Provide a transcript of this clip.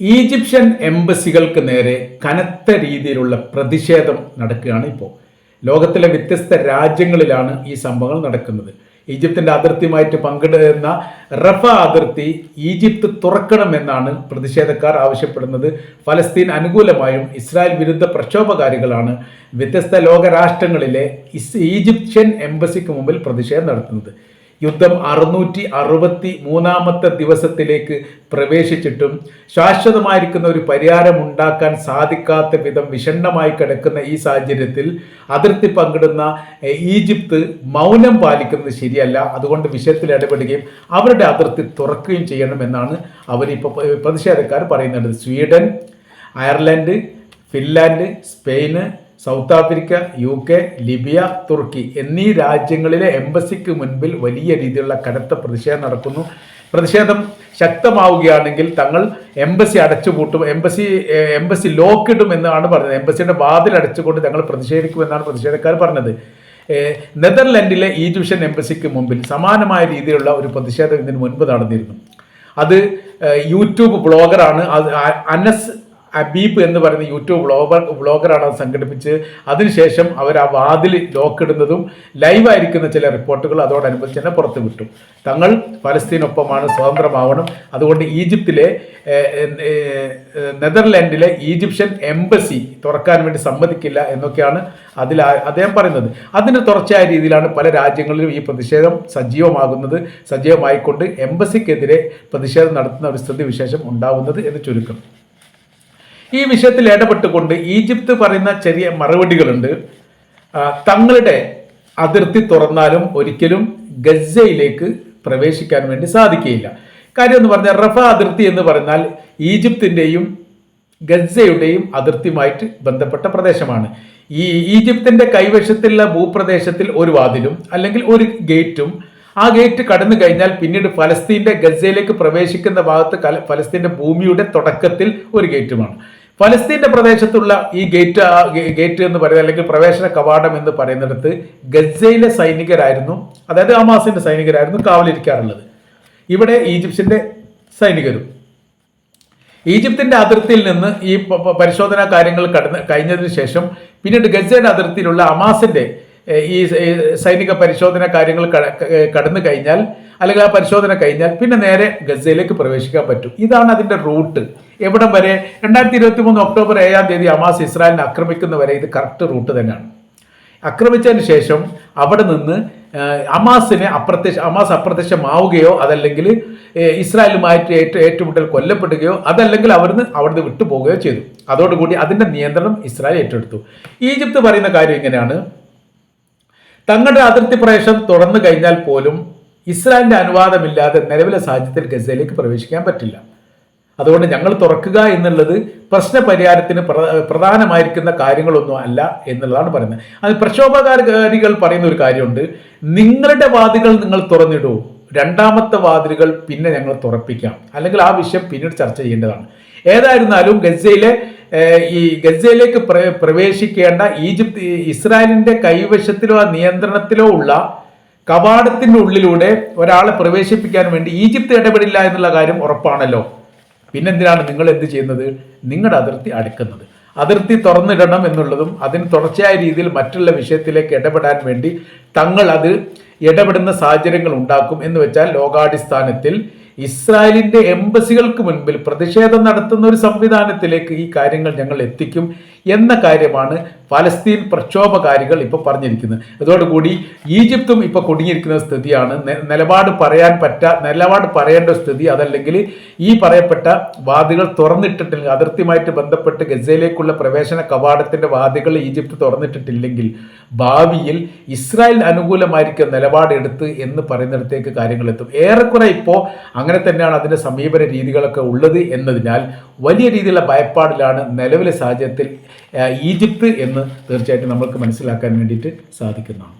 Egyptian എംബസികൾക്ക് നേരെ കനത്ത രീതിയിലുള്ള പ്രതിഷേധം നടക്കുകയാണ് ഇപ്പോൾ ലോകത്തിലെ വ്യത്യസ്ത രാജ്യങ്ങളിലാണ് ഈ സംഭവങ്ങൾ നടക്കുന്നത്. ഈജിപ്തിന്റെ അതിർത്തിയുമായിട്ട് പങ്കിടുന്ന റഫ അതിർത്തി ഈജിപ്ത് തുറക്കണമെന്നാണ് പ്രതിഷേധക്കാർ ആവശ്യപ്പെടുന്നത്. ഫലസ്തീൻ അനുകൂലമായും ഇസ്രായേൽ വിരുദ്ധ പ്രക്ഷോഭകാരികളാണ് വ്യത്യസ്ത ലോകരാഷ്ട്രങ്ങളിലെ ഈജിപ്ഷ്യൻ എംബസിക്ക് മുമ്പിൽ പ്രതിഷേധം നടത്തുന്നത്. യുദ്ധം അറുന്നൂറ്റി അറുപത്തി മൂന്നാമത്തെ ദിവസത്തിലേക്ക് പ്രവേശിച്ചിട്ടും ശാശ്വതമായിരിക്കുന്ന ഒരു പരിഹാരം ഉണ്ടാക്കാൻ സാധിക്കാത്ത വിധം വിഷണ്ണമായി കിടക്കുന്ന ഈ സാഹചര്യത്തിൽ അതിർത്തി പങ്കിടുന്ന ഈജിപ്ത് മൗനം പാലിക്കുന്നത് ശരിയല്ല. അതുകൊണ്ട് വിഷയത്തിൽ ഇടപെടുകയും അവരുടെ അതിർത്തി തുറക്കുകയും ചെയ്യണമെന്നാണ് അവരിപ്പോൾ പ്രതിഷേധക്കാർ പറയുന്നത്. Sweden Ireland Finland Spain South Africa U K Libya തുർക്കി എന്നീ രാജ്യങ്ങളിലെ എംബസിക്ക് മുൻപിൽ വലിയ രീതിയിലുള്ള കനത്ത പ്രതിഷേധം നടക്കുന്നു. പ്രതിഷേധം ശക്തമാവുകയാണെങ്കിൽ തങ്ങൾ എംബസി അടച്ചുപൂട്ടും എംബസി എംബസി ലോക്കിടും എന്നാണ് പറഞ്ഞത്. എംബസിയുടെ വാതിൽ അടച്ചുകൊണ്ട് തങ്ങൾ പ്രതിഷേധിക്കുമെന്നാണ് പ്രതിഷേധക്കാർ പറഞ്ഞത്. നെതർലൻഡിലെ ഈജിപ്ഷ്യൻ എംബസിക്ക് മുമ്പിൽ സമാനമായ രീതിയിലുള്ള ഒരു പ്രതിഷേധം ഇതിന് മുൻപ് നടന്നിരുന്നു. അത് യൂട്യൂബ് ബ്ലോഗറാണ് അനസ് അബീബ് എന്ന് പറയുന്ന യൂട്യൂബ് ബ്ലോഗർ ബ്ലോഗറാണ് അത് സംഘടിപ്പിച്ച്. അതിനുശേഷം അവർ ആ വാതിൽ ലോക്കിടുന്നതും ലൈവായിരിക്കുന്ന ചില റിപ്പോർട്ടുകൾ അതോടനുബന്ധിച്ച് തന്നെ പുറത്തു വിട്ടു. തങ്ങൾ ഫലസ്തീനൊപ്പമാണ് സ്വതന്ത്രമാവണം. അതുകൊണ്ട് ഈജിപ്തിലെ നെതർലാൻഡിലെ ഈജിപ്ഷ്യൻ എംബസി തുറക്കാൻ വേണ്ടി സമ്മതിക്കില്ല എന്നൊക്കെയാണ് അതിൽ അദ്ദേഹം പറയുന്നത്. അതിന് തുടർച്ചയായ രീതിയിലാണ് പല രാജ്യങ്ങളിലും ഈ പ്രതിഷേധം സജീവമാകുന്നത്. സജീവമായിക്കൊണ്ട് എംബസിക്കെതിരെ പ്രതിഷേധം നടത്തുന്ന ഒരു സ്ഥിതി വിശേഷം ഉണ്ടാവുന്നത് എന്ന് ചുരുക്കം. ഈ വിഷയത്തിൽ ഇടപെട്ടുകൊണ്ട് ഈജിപ്ത് പറയുന്ന ചെറിയ മറുപടികളുണ്ട്. തങ്ങളുടെ അതിർത്തി തുറന്നാലും ഒരിക്കലും ഗസയിലേക്ക് പ്രവേശിക്കാൻ വേണ്ടി സാധിക്കുകയില്ല. കാര്യം എന്ന് പറഞ്ഞാൽ റഫ അതിർത്തി എന്ന് പറഞ്ഞാൽ ഈജിപ്തിന്റെയും ഗസയുടെയും അതിർത്തിയുമായിട്ട് ബന്ധപ്പെട്ട പ്രദേശമാണ്. ഈ ഈജിപ്തിന്റെ കൈവശത്തുള്ള ഭൂപ്രദേശത്തിൽ ഒരു വാതിലും അല്ലെങ്കിൽ ഒരു ഗേറ്റും ആ ഗേറ്റ് കടന്നു കഴിഞ്ഞാൽ പിന്നീട് ഫലസ്തീന്റെ ഗസയിലേക്ക് പ്രവേശിക്കുന്ന ഭാഗത്ത് ഫലസ്തീന്റെ ഭൂമിയുടെ തുടക്കത്തിൽ ഒരു ഗേറ്റുമാണ്. ഫലസ്തീന്റെ പ്രദേശത്തുള്ള ഈ ഗേറ്റ് ഗേറ്റ് എന്ന് പറയുന്നത് അല്ലെങ്കിൽ പ്രവേശന കവാടം എന്ന് പറയുന്നിടത്ത് ഗസയിലെ സൈനികരായിരുന്നു. അതായത് ഹമാസിന്റെ സൈനികരായിരുന്നു കാവലിരിക്കാറുള്ളത്. ഇവിടെ ഈജിപ്തിന്റെ സൈനികരും. ഈജിപ്തിന്റെ അതിർത്തിയിൽ നിന്ന് ഈ പരിശോധനാ കാര്യങ്ങൾ കടന്ന് കഴിഞ്ഞതിന് ശേഷം പിന്നീട് ഗസയുടെ അതിർത്തിയിലുള്ള അമാസിന്റെ ഈ സൈനിക പരിശോധന കാര്യങ്ങൾ കടന്നു കഴിഞ്ഞാൽ അല്ലെങ്കിൽ ആ പരിശോധന കഴിഞ്ഞാൽ പിന്നെ നേരെ ഗസയിലേക്ക് പ്രവേശിക്കാൻ പറ്റും. ഇതാണ് അതിന്റെ റൂട്ട്. എവിടം വരെ? രണ്ടായിരത്തി ഇരുപത്തി മൂന്ന് ഒക്ടോബർ ഏഴാം തീയതി അമാസ് ഇസ്രായേലിനെ ആക്രമിക്കുന്നവരെ ഇത് കറക്റ്റ് റൂട്ട് തന്നെയാണ്. ആക്രമിച്ചതിന് ശേഷം അവിടെ നിന്ന് അമാസിനെ അപ്രത്യക്ഷ അമാസ് അപ്രത്യക്ഷമാവുകയോ അതല്ലെങ്കിൽ ഇസ്രായേലുമായിട്ട് ഏറ്റ ഏറ്റുമുട്ടൽ കൊല്ലപ്പെടുകയോ അതല്ലെങ്കിൽ അവിടുന്ന് അവിടുന്ന് വിട്ടുപോവുകയോ ചെയ്തു. അതോടുകൂടി അതിന്റെ നിയന്ത്രണം ഇസ്രായേൽ ഏറ്റെടുത്തു. ഈജിപ്ത് പറയുന്ന കാര്യം ഇങ്ങനെയാണ്. തങ്ങളുടെ അതിർത്തി പ്രവേശം തുറന്നു കഴിഞ്ഞാൽ പോലും ഇസ്രായേലിന്റെ അനുവാദമില്ലാതെ നിലവിലെ സാഹചര്യത്തിൽ ഗസയിലേക്ക് പ്രവേശിക്കാൻ പറ്റില്ല. അതുകൊണ്ട് ഞങ്ങൾ തുറക്കുക എന്നുള്ളത് പ്രശ്ന പരിഹാരത്തിന് പ്ര- പ്രധാനമായിരിക്കുന്ന കാര്യങ്ങളൊന്നും അല്ല എന്നുള്ളതാണ് പറയുന്നത്. അത് പ്രക്ഷോഭകാരികൾ പറയുന്ന ഒരു കാര്യമുണ്ട്. നിങ്ങളുടെ വാദികൾ നിങ്ങൾ തുറന്നിടൂ. രണ്ടാമത്തെ വാതിലുകൾ പിന്നെ ഞങ്ങൾ തുറപ്പിക്കാം. അല്ലെങ്കിൽ ആ വിഷയം പിന്നീട് ചർച്ച ചെയ്യേണ്ടതാണ്. ഏതായിരുന്നാലും ഗസയിലെ ഈ ഗസയിലേക്ക് പ്ര- പ്രവേശിക്കേണ്ട ഈജിപ്ത് ഇസ്രായേലിന്റെ കൈവശത്തിലോ നിയന്ത്രണത്തിലോ ഉള്ള കവാടത്തിന്റെ ഉള്ളിലൂടെ ഒരാളെ പ്രവേശിപ്പിക്കാൻ വേണ്ടി ഈജിപ്ത് ഇടപെടില്ല എന്നുള്ള കാര്യം ഉറപ്പാണല്ലോ. പിന്നെന്തിനാണ് നിങ്ങൾ എന്ത് ചെയ്യുന്നത്? നിങ്ങളുടെ അതിർത്തി അടുക്കുന്നത്. അതിർത്തി തുറന്നിടണം എന്നുള്ളതും അതിന് തുടർച്ചയായ രീതിയിൽ മറ്റുള്ള വിഷയത്തിലേക്ക് ഇടപെടാൻ വേണ്ടി തങ്ങൾ അത് ഇടപെടുന്ന സാഹചര്യങ്ങൾ ഉണ്ടാക്കും എന്ന് വെച്ചാൽ ലോകാടിസ്ഥാനത്തിൽ ഇസ്രായേലിന്റെ എംബസികൾക്ക് മുൻപിൽ പ്രതിഷേധം നടത്തുന്ന ഒരു സംവിധാനത്തിലേക്ക് ഈ കാര്യങ്ങൾ ഞങ്ങൾ എത്തിക്കും എന്ന കാര്യമാണ് ഫലസ്തീൻ പ്രക്ഷോഭകാരികൾ ഇപ്പോൾ പറഞ്ഞിരിക്കുന്നത് അതോടുകൂടി ഈജിപ്തും ഇപ്പോൾ കുടുങ്ങിയിരിക്കുന്ന സ്ഥിതിയാണ്. നിലപാട് പറയാൻ പറ്റ നിലപാട് പറയേണ്ട സ്ഥിതി അതല്ലെങ്കിൽ ഈ പറയപ്പെട്ട വാദികൾ തുറന്നിട്ടിട്ടില്ലെങ്കിൽ അതിർത്തിയുമായിട്ട് ബന്ധപ്പെട്ട് ഗസയിലേക്കുള്ള പ്രവേശന കവാടത്തിന്റെ വാദികൾ ഈജിപ്ത് തുറന്നിട്ടിട്ടില്ലെങ്കിൽ ഭാവിയിൽ ഇസ്രായേൽ അനുകൂലമായിരിക്കും നിലപാടെടുത്ത് എന്ന് പറയുന്നിടത്തേക്ക് കാര്യങ്ങൾ എത്തും ഏറെക്കുറെ ഇപ്പോൾ അങ്ങനെ തന്നെയാണ് അതിന്റെ സമീപന രീതികളൊക്കെ ഉള്ളത് എന്നതിനാൽ വലിയ രീതിയിലുള്ള ഭയപ്പാടിലാണ് നിലവിലെ സാഹചര്യത്തിൽ ഈജിപ്ത് എന്ന് തീർച്ചയായിട്ടും നമ്മൾക്ക് മനസ്സിലാക്കാൻ വേണ്ടിയിട്ട് സാധിക്കുന്നതാണ്.